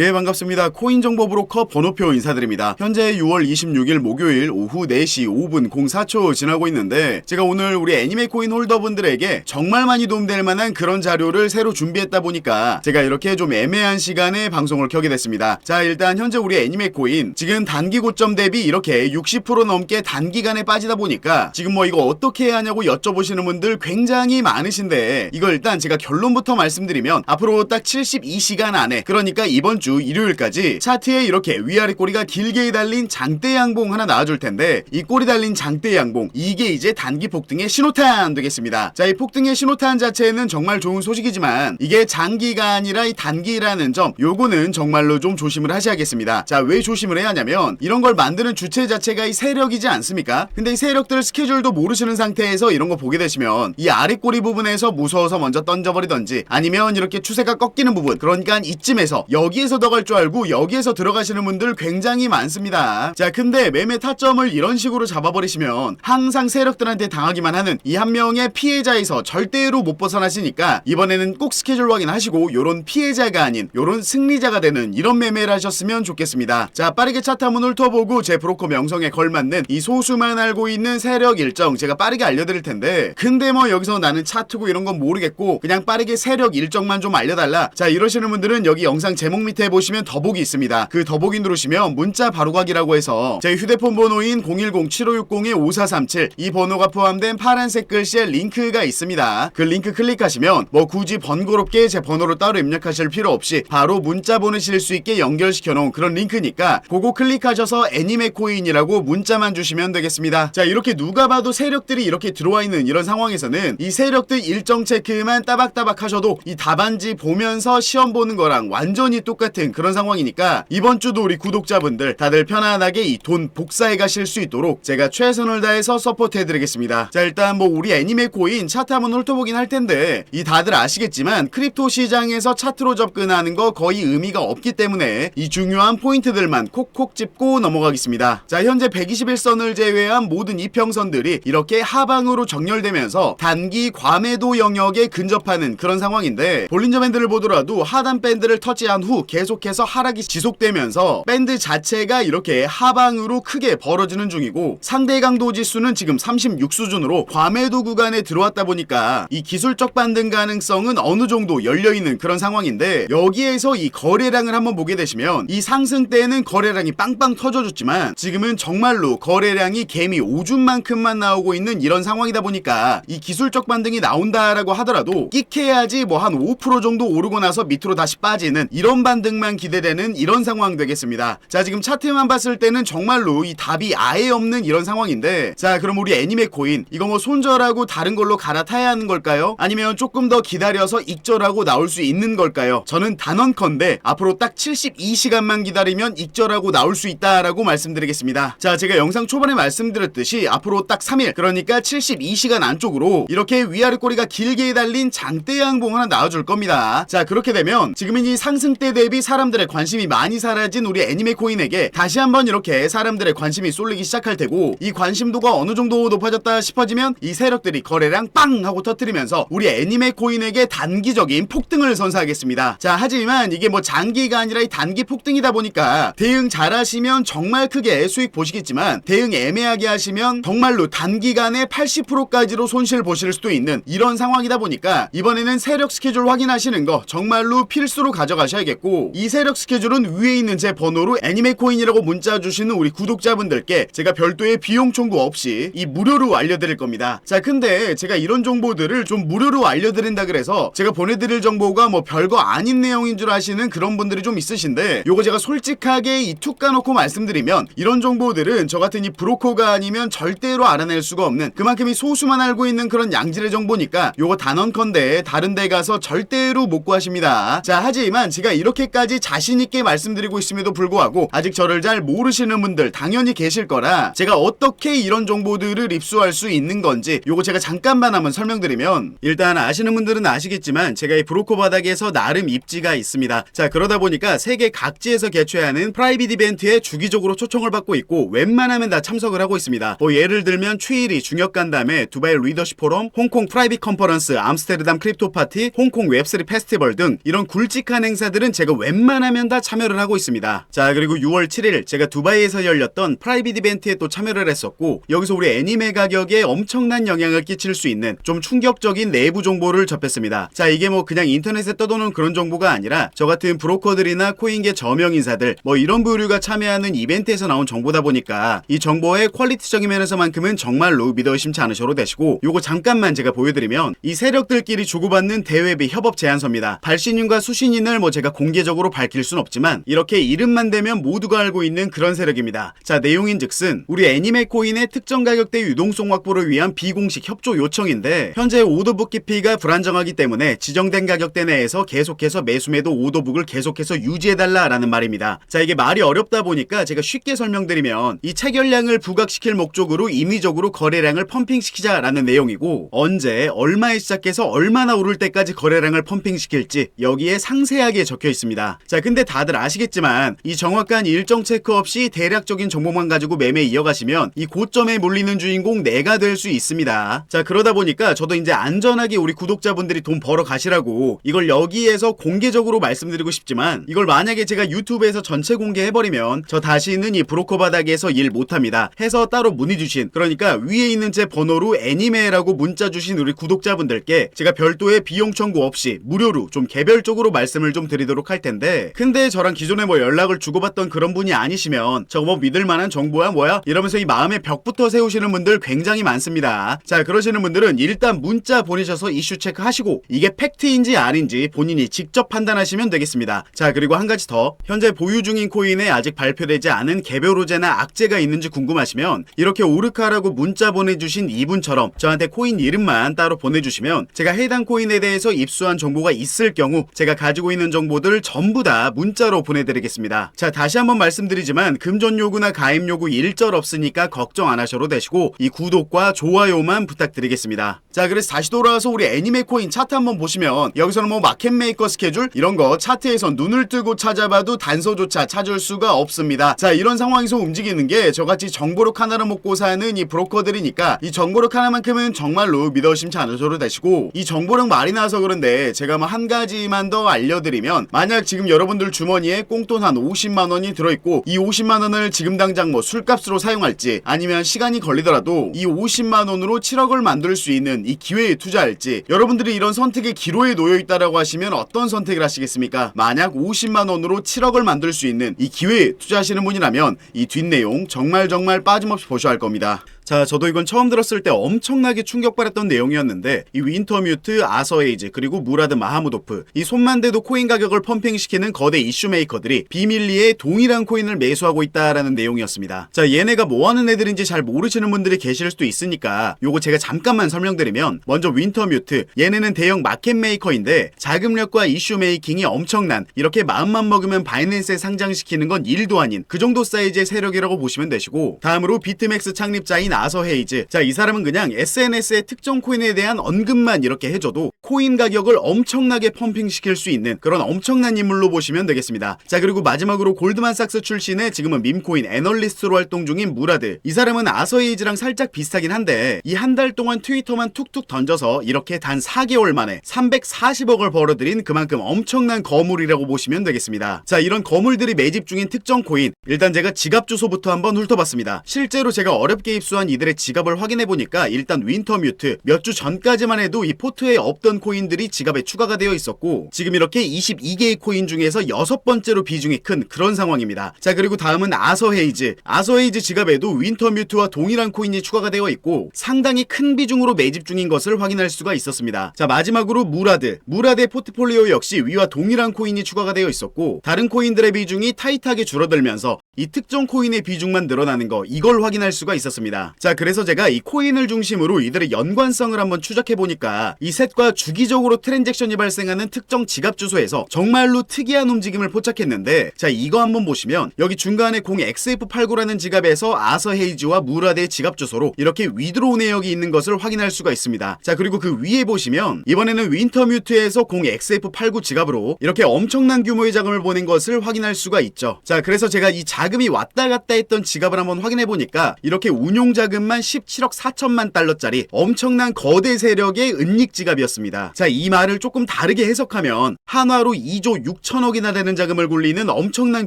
예 반갑습니다. 코인 정보 브로커 번호표 인사드립니다. 현재 6월 26일 목요일 오후 4시 5분 04초 지나고 있는데 제가 오늘 우리 애니메 코인 홀더분들에게 정말 많이 도움될 만한 그런 자료를 새로 준비했다 보니까 제가 이렇게 좀 애매한 시간에 방송을 켜게 됐습니다. 자 일단 현재 우리 애니메 코인 지금 단기 고점 대비 이렇게 60% 넘게 단기간에 빠지다 보니까 지금 뭐 이거 어떻게 해야 하냐고 여쭤보시는 분들 굉장히 많으신데 이거 일단 제가 결론부터 말씀드리면 앞으로 딱 72시간 안에 그러니까 이번 주 일요일까지 차트에 이렇게 위아래 꼬리가 길게 달린 장대 양봉 하나 나와줄 텐데 이 꼬리 달린 장대 양봉 이게 이제 단기 폭등의 신호탄 되겠습니다. 자 이 폭등의 신호탄 자체는 정말 좋은 소식이지만 이게 장기가 아니라 이 단기라는 점 요거는 정말로 좀 조심을 하셔야겠습니다. 자 왜 조심을 해야 하냐면 이런 걸 만드는 주체 자체가 이 세력이지 않습니까? 근데 이 세력들 스케줄도 모르시는 상태에서 이런 거 보게 되시면 이 아래 꼬리 부분에서 무서워서 먼저 던져버리던지 아니면 이렇게 추세가 꺾이는 부분 그러니까 이쯤에서 여기에서 더갈줄 알고 여기에서 들어가시는 분들 굉장히 많습니다. 자 근데 매매 타점을 이런 식으로 잡아버리시면 항상 세력들한테 당하기만 하는 이 한 명의 피해자에서 절대로 못 벗어나시니까 이번에는 꼭 스케줄 확인하시고 요런 피해자가 아닌 요런 승리자가 되는 이런 매매를 하셨으면 좋겠습니다. 자 빠르게 한번 훑어보고 제 브로커 명성에 걸맞는 이 소수만 알고 있는 세력 일정 제가 빠르게 알려드릴 텐데 근데 뭐 여기서 나는 차트고 이런 건 모르겠고 그냥 빠르게 세력 일정만 좀 알려달라 자 이러시는 분들은 여기 영상 제목 밑에 보시면 더보기 있습니다. 그 더보기 누르시면 문자 바로가기라고 해서 제 휴대폰 번호인 010-7560-5437 이 번호가 포함된 파란색 글씨에 링크가 있습니다. 그 링크 클릭하시면 뭐 굳이 번거롭게 제 번호를 따로 입력하실 필요 없이 바로 문자 보내실 수 있게 연결시켜 놓은 그런 링크니까 그거 클릭하셔서 애니메 코인이라고 문자만 주시면 되겠습니다. 자 이렇게 누가 봐도 세력들이 이렇게 들어와 있는 이런 상황에서는 이 세력들 일정 체크만 따박따박 하셔도 이 답안지 보면서 시험 보는 거랑 완전히 똑같 은 그런 상황이니까 이번 주도 우리 구독자분들 다들 편안하게 이 돈 복사해 가실 수 있도록 제가 최선을 다해서 서포트 해드리겠습니다. 자 일단 뭐 우리 애니메 코인 차트 한번 훑어보긴 할 텐데 이 다들 아시겠지만 크립토 시장에서 차트로 접근하는 거 거의 의미가 없기 때문에 이 중요한 포인트들만 콕콕 짚고 넘어가겠습니다. 자 현재 121선을 제외한 모든 이평선들이 이렇게 하방으로 정렬되면서 단기 과매도 영역에 근접하는 그런 상황인데 볼린저 밴드를 보더라도 하단 밴드를 터치한 후 계속해서 하락이 지속되면서 밴드 자체가 이렇게 하방으로 크게 벌어지는 중이고 상대 강도 지수는 지금 36 수준으로 과매도 구간에 들어왔다 보니까 이 기술적 반등 가능성은 어느 정도 열려 있는 그런 상황인데 여기에서 이 거래량을 한번 보게 되시면 이 상승 때는 거래량이 빵빵 터져줬지만 지금은 정말로 거래량이 개미 오줌만큼만 나오고 있는 이런 상황이다 보니까 이 기술적 반등이 나온다라고 하더라도 끽해야지 뭐 한 5% 정도 오르고 나서 밑으로 다시 빠지는 이런 반등 만 기대되는 이런 상황 되겠습니다. 자 지금 차트만 봤을 때는 정말로 이 답이 아예 없는 이런 상황인데 자 그럼 우리 애니메 코인 이거 뭐 손절하고 다른 걸로 갈아타야 하는 걸까요? 아니면 조금 더 기다려서 익절하고 나올 수 있는 걸까요? 저는 단언컨대 앞으로 딱 72시간만 기다리면 익절하고 나올 수 있다라고 말씀드리겠습니다. 자 제가 영상 초반에 말씀드렸듯이 앞으로 딱 3일 그러니까 72시간 안쪽으로 이렇게 위아래 꼬리가 길게 달린 장대 양봉 하나 나와줄 겁니다. 자 그렇게 되면 지금은 이 상승 때 대비 사람들의 관심이 많이 사라진 우리 애니메 코인에게 다시 한번 이렇게 사람들의 관심이 쏠리기 시작할 테고 이 관심도가 어느 정도 높아졌다 싶어지면 이 세력들이 거래량 빵 하고 터트리면서 우리 애니메 코인에게 단기적인 폭등을 선사하겠습니다. 자 하지만 이게 뭐 장기가 아니라 이 단기 폭등이다 보니까 대응 잘하시면 정말 크게 수익 보시겠지만 대응 애매하게 하시면 정말로 단기간에 80%까지로 손실 보실 수도 있는 이런 상황이다 보니까 이번에는 세력 스케줄 확인하시는 거 정말로 필수로 가져가셔야겠고 이 세력 스케줄은 위에 있는 제 번호로 애니메 코인이라고 문자 주시는 우리 구독자분들께 제가 별도의 비용 청구 없이 이 무료로 알려드릴 겁니다. 자 근데 제가 이런 정보들을 좀 무료로 알려드린다 그래서 제가 보내드릴 정보가 뭐 별거 아닌 내용인 줄 아시는 그런 분들이 좀 있으신데 요거 제가 솔직하게 이 툭 까놓고 말씀드리면 이런 정보들은 저 같은 이 브로커가 아니면 절대로 알아낼 수가 없는 그만큼 이 소수만 알고 있는 그런 양질의 정보니까 요거 단언컨대 다른 데 가서 절대로 못 구하십니다. 자 하지만 제가 이렇게까지 자신 있게 말씀드리고 있음에도 불구하고 아직 저를 잘 모르시는 분들 당연히 계실 거라 제가 어떻게 이런 정보들을 입수할 수 있는 건지 요거 제가 잠깐만 한번 설명드리면 일단 아시는 분들은 아시겠지만 제가 이 브로커 바닥에서 나름 입지가 있습니다. 자 그러다 보니까 세계 각지에서 개최하는 프라이빗 이벤트에 주기적으로 초청을 받고 있고 웬만하면 다 참석을 하고 있습니다. 뭐 예를 들면 추일이 중역 간담회, 두바이 리더십 포럼, 홍콩 프라이빗 컨퍼런스, 암스테르담 크립토 파티, 홍콩 웹3 페스티벌 등 이런 굵직한 행사들은 제가 웬만하면 다 참여를 하고 있습니다. 자 그리고 6월 7일 제가 두바이에서 열렸던 프라이빗 이벤트에 또 참여를 했었고 여기서 우리 애니메 가격에 엄청난 영향을 끼칠 수 있는 좀 충격적인 내부 정보를 접했습니다. 자 이게 뭐 그냥 인터넷에 떠도는 그런 정보가 아니라 저 같은 브로커들이나 코인계 저명 인사들 뭐 이런 부류가 참여하는 이벤트에서 나온 정보다 보니까 이 정보의 퀄리티적인 면에서만큼은 정말로 믿어 의심치 않으셔도 되시고 요거 잠깐만 제가 보여드리면 이 세력들끼리 주고받는 대외비 협업 제안서입니다. 발신인과 수신인을 뭐 제가 공개적 으로 밝힐 순 없지만 이렇게 이름만 대면 모두가 알고 있는 그런 세력입니다. 자 내용인 즉슨 우리 애니메 코인의 특정 가격대 유동성 확보를 위한 비공식 협조 요청인데 현재 오더북 깊이가 불안정하기 때문에 지정된 가격대 내에서 계속해서 매수매도 오더북을 계속해서 유지해달라라는 말입니다. 자 이게 말이 어렵다 보니까 제가 쉽게 설명드리면 이 체결량을 부각시킬 목적으로 임의적으로 거래량을 펌핑시키자라는 내용이고 언제 얼마에 시작해서 얼마나 오를 때까지 거래량을 펌핑시킬지 여기에 상세하게 적혀 있습니다. 자 근데 다들 아시겠지만 이 정확한 일정 체크 없이 대략적인 정보만 가지고 매매 이어가시면 이 고점에 몰리는 주인공 내가 될 수 있습니다. 자 그러다 보니까 저도 이제 안전하게 우리 구독자분들이 돈 벌어 가시라고 이걸 여기에서 공개적으로 말씀드리고 싶지만 이걸 만약에 제가 유튜브에서 전체 공개해버리면 저 다시는 이 브로커 바닥에서 일 못합니다. 해서 따로 문의 주신 그러니까 위에 있는 제 번호로 애니메라고 문자 주신 우리 구독자분들께 제가 별도의 비용 청구 없이 무료로 좀 개별적으로 말씀을 좀 드리도록 할 텐데 근데 저랑 기존에 뭐 연락을 주고받던 그런 분이 아니시면 저거 뭐 믿을 만한 정보야 뭐야 이러면서 이 마음에 벽부터 세우시는 분들 굉장히 많습니다. 자 그러시는 분들은 일단 문자 보내셔서 이슈 체크하시고 이게 팩트인지 아닌지 본인이 직접 판단하시면 되겠습니다. 자 그리고 한 가지 더 현재 보유 중인 코인에 아직 발표되지 않은 개별 호재나 악재가 있는지 궁금하시면 이렇게 오르카라고 문자 보내주신 이분처럼 저한테 코인 이름만 따로 보내주시면 제가 해당 코인에 대해서 입수한 정보가 있을 경우 제가 가지고 있는 정보들 전부 다 문자로 보내드리겠습니다. 자 다시 한번 말씀드리지만 금전 요구나 가입 요구 일절 없으니까 걱정 안 하셔도 되시고 이 구독과 좋아요만 부탁드리겠습니다. 자 그래서 다시 돌아와서 우리 애니메 코인 차트 한번 보시면 여기서는 뭐 마켓 메이커 스케줄 이런 거 차트에서 눈을 뜨고 찾아봐도 단서조차 찾을 수가 없습니다. 자 이런 상황에서 움직이는 게 저같이 정보력 하나를 먹고 사는 이 브로커들이니까 이 정보력 하나만큼은 정말로 믿어 의심치 않으셔도 되시고 이 정보력 말이 나와서 그런데 제가 뭐 한 가지만 더 알려드리면 만약 지금 여러분들 주머니에 꽁돈 한 50만 원이 들어있고 이 50만 원을 지금 당장 뭐 술값으로 사용할지 아니면 시간이 걸리더라도 이 50만 원으로 7억을 만들 수 있는 이 기회에 투자할지 여러분들이 이런 선택의 기로에 놓여 있다라고 하시면 어떤 선택을 하시겠습니까? 만약 50만 원으로 7억을 만들 수 있는 이 기회에 투자하시는 분이라면 이 뒷내용 정말 정말 빠짐없이 보셔야 할 겁니다. 자, 저도 이건 처음 들었을 때 엄청나게 충격받았던 내용이었는데 이 윈터뮤트, 아서에이즈 그리고 무라드 마하무도프 이 손만 대도 코인 가격을 펌핑시키는 거대 이슈 메이커들이 비밀리에 동일한 코인을 매수하고 있다라는 내용이었습니다. 자, 얘네가 뭐 하는 애들인지 잘 모르시는 분들이 계실 수도 있으니까 요거 제가 잠깐만 설명드리면 먼저 윈터뮤트 얘네는 대형 마켓 메이커인데 자금력과 이슈 메이킹이 엄청난 이렇게 마음만 먹으면 바이낸스에 상장시키는 건 일도 아닌 그 정도 사이즈의 세력이라고 보시면 되시고 다음으로 비트맥스 창립자인 아서 헤이즈 자 이 사람은 그냥 SNS의 특정 코인에 대한 언급만 이렇게 해줘도 코인 가격을 엄청나게 펌핑시킬 수 있는 그런 엄청난 인물로 보시면 되겠습니다. 자 그리고 마지막으로 골드만삭스 출신의 지금은 밈코인 애널리스트로 활동 중인 무라드 이 사람은 아서 헤이즈랑 살짝 비슷하긴 한데 이 한 달 동안 트위터만 툭툭 던져서 이렇게 단 4개월 만에 340억을 벌어들인 그만큼 엄청난 거물이라고 보시면 되겠습니다. 자 이런 거물들이 매집 중인 특정 코인. 일단 제가 지갑 주소부터 한번 훑어봤습니다. 실제로 제가 어렵게 입수한 이들의 지갑을 확인해 보니까 일단 윈터뮤트 몇 주 전까지만 해도 이 포트에 없던 코인들이 지갑에 추가가 되어 있었고 지금 이렇게 22개의 코인 중에서 여섯 번째로 비중이 큰 그런 상황입니다. 자 그리고 다음은 아서헤이즈 아서헤이즈 지갑에도 윈터뮤트와 동일한 코인이 추가가 되어 있고 상당히 큰 비중으로 매집 중인 것을 확인할 수가 있었습니다. 자 마지막으로 무라드 무라드의 포트폴리오 역시 위와 동일한 코인이 추가가 되어 있었고 다른 코인들의 비중이 타이트하게 줄어들면서 이 특정 코인의 비중만 늘어나는 거 이걸 확인할 수가 있었습니다. 자 그래서 제가 이 코인을 중심으로 이들의 연관성을 한번 추적해 보니까 이 셋과 주기적으로 트랜잭션이 발생하는 특정 지갑 주소에서 정말로 특이한 움직임을 포착했는데 자 이거 한번 보시면 여기 중간에 0XF89라는 지갑에서 아서 헤이즈와 무라데의 지갑 주소로 이렇게 위드로우 내역이 있는 것을 확인할 수가 있습니다. 자 그리고 그 위에 보시면 이번에는 윈터뮤트에서 0XF89 지갑으로 이렇게 엄청난 규모의 자금을 보낸 것을 확인할 수가 있죠. 자 그래서 제가 이 자금이 왔다 갔다 했던 지갑을 한번 확인해 보니까 이렇게 운용 자 금만 17억 4천만 달러짜리 엄청난 거대 세력의 은닉 지갑이었습니다. 자, 이 말을 조금 다르게 해석하면 한화로 2조 6천억이나 되는 자금을 굴리는 엄청난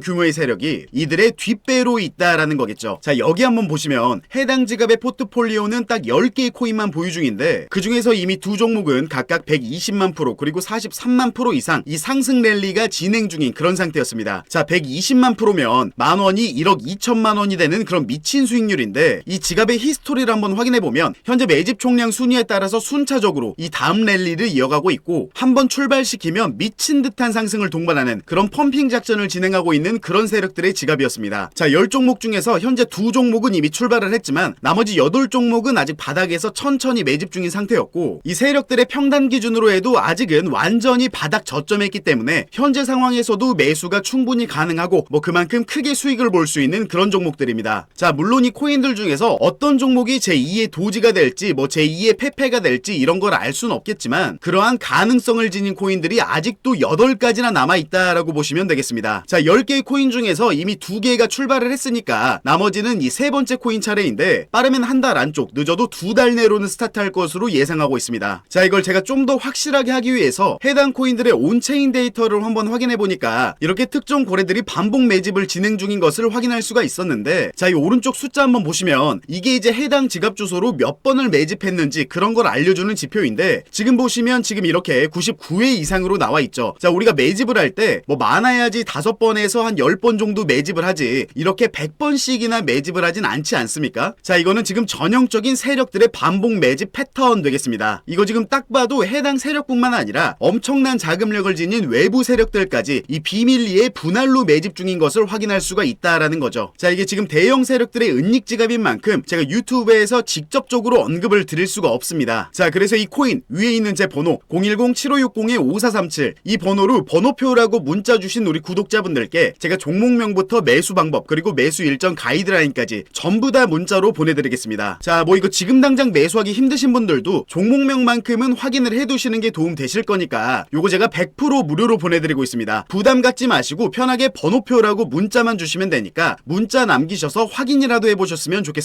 규모의 세력이 이들의 뒷배로 있다라는 거겠죠. 자, 여기 한번 보시면 해당 지갑의 포트폴리오는 딱 10개의 코인만 보유 중인데 그 중에서 이미 두 종목은 각각 120만 프로 그리고 43만 프로 이상 이 상승 랠리가 진행 중인 그런 상태였습니다. 자, 120만 프로면 만 원이 1억 2천만 원이 되는 그런 미친 수익률인데 이 지갑 의 히스토리를 한번 확인해 보면 현재 매집 총량 순위에 따라서 순차적으로 이 다음 랠리를 이어가고 있고 한번 출발시키면 미친 듯한 상승을 동반하는 그런 펌핑 작전을 진행하고 있는 그런 세력들의 지갑이었습니다. 자, 10종목 중에서 현재 두 종목은 이미 출발을 했지만 나머지 8종목은 아직 바닥에서 천천히 매집 중인 상태였고 이 세력들의 평단 기준으로 해도 아직은 완전히 바닥 저점에 있기 때문에 현재 상황에서도 매수가 충분히 가능하고 뭐 그만큼 크게 수익을 볼 수 있는 그런 종목들입니다. 자, 물론 이 코인들 중에서 어떤 종목이 제2의 도지가 될지 뭐 제2의 페페가 될지 이런 걸 알 수는 없겠지만 그러한 가능성을 지닌 코인들이 아직도 8가지나 남아 있다라고 보시면 되겠습니다. 자, 10개의 코인 중에서 이미 2개가 출발을 했으니까 나머지는 이 세 번째 코인 차례인데 빠르면 한 달 안쪽 늦어도 두 달 내로는 스타트할 것으로 예상하고 있습니다. 자, 이걸 제가 좀 더 확실하게 하기 위해서 해당 코인들의 온체인 데이터를 한번 확인해 보니까 이렇게 특정 거래들이 반복 매집을 진행 중인 것을 확인할 수가 있었는데 자, 이 오른쪽 숫자 한번 보시면 이게 이제 해당 지갑 주소로 몇 번을 매집했는지 그런 걸 알려주는 지표인데 지금 보시면 지금 이렇게 99회 이상으로 나와 있죠. 자, 우리가 매집을 할 때 뭐 많아야지 5번에서 한 10번 정도 매집을 하지 이렇게 100번씩이나 매집을 하진 않지 않습니까? 자, 이거는 지금 전형적인 세력들의 반복 매집 패턴 되겠습니다. 이거 지금 딱 봐도 해당 세력뿐만 아니라 엄청난 자금력을 지닌 외부 세력들까지 이 비밀리에 분할로 매집 중인 것을 확인할 수가 있다라는 거죠. 자, 이게 지금 대형 세력들의 은닉 지갑인 만큼 제가 유튜브에서 직접적으로 언급을 드릴 수가 없습니다. 자, 그래서 이 코인 위에 있는 제 번호 010-7560-5437 이 번호로 번호표라고 문자 주신 우리 구독자분들께 제가 종목명부터 매수 방법 그리고 매수 일정 가이드라인까지 전부 다 문자로 보내드리겠습니다. 자, 뭐 이거 지금 당장 매수하기 힘드신 분들도 종목명만큼은 확인을 해두시는 게 도움 되실 거니까 요거 제가 100% 무료로 보내드리고 있습니다. 부담 갖지 마시고 편하게 번호표라고 문자만 주시면 되니까 문자 남기셔서 확인이라도 해보셨으면 좋겠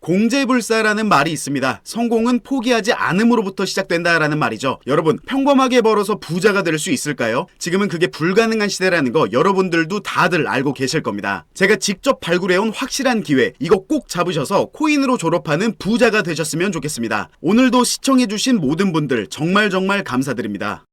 공제불사라는 말이 있습니다. 성공은 포기하지 않음으로부터 시작된다라는 말이죠. 여러분 평범하게 벌어서 부자가 될 수 있을까요? 지금은 그게 불가능한 시대라는 거 여러분들도 다들 알고 계실 겁니다. 제가 직접 발굴해온 확실한 기회 이거 꼭 잡으셔서 코인으로 졸업하는 부자가 되셨으면 좋겠습니다. 오늘도 시청해주신 모든 분들 정말 정말 감사드립니다.